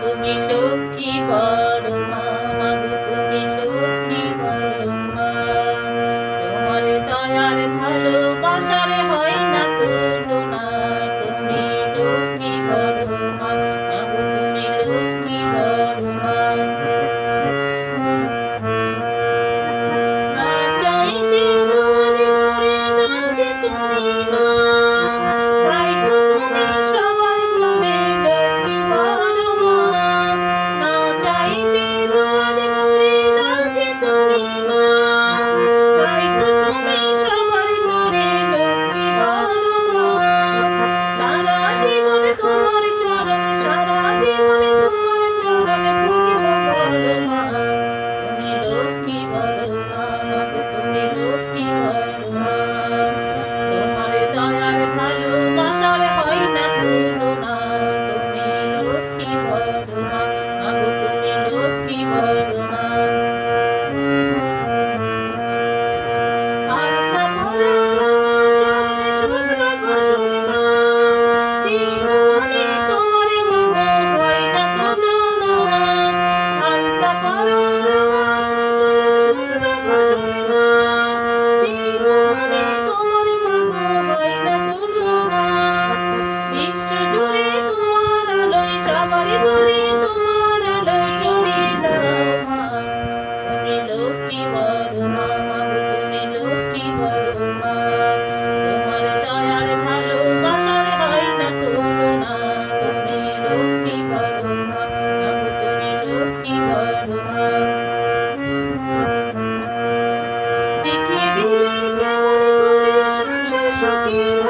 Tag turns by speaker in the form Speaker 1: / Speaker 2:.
Speaker 1: তুমি লক্ষ্মী সখী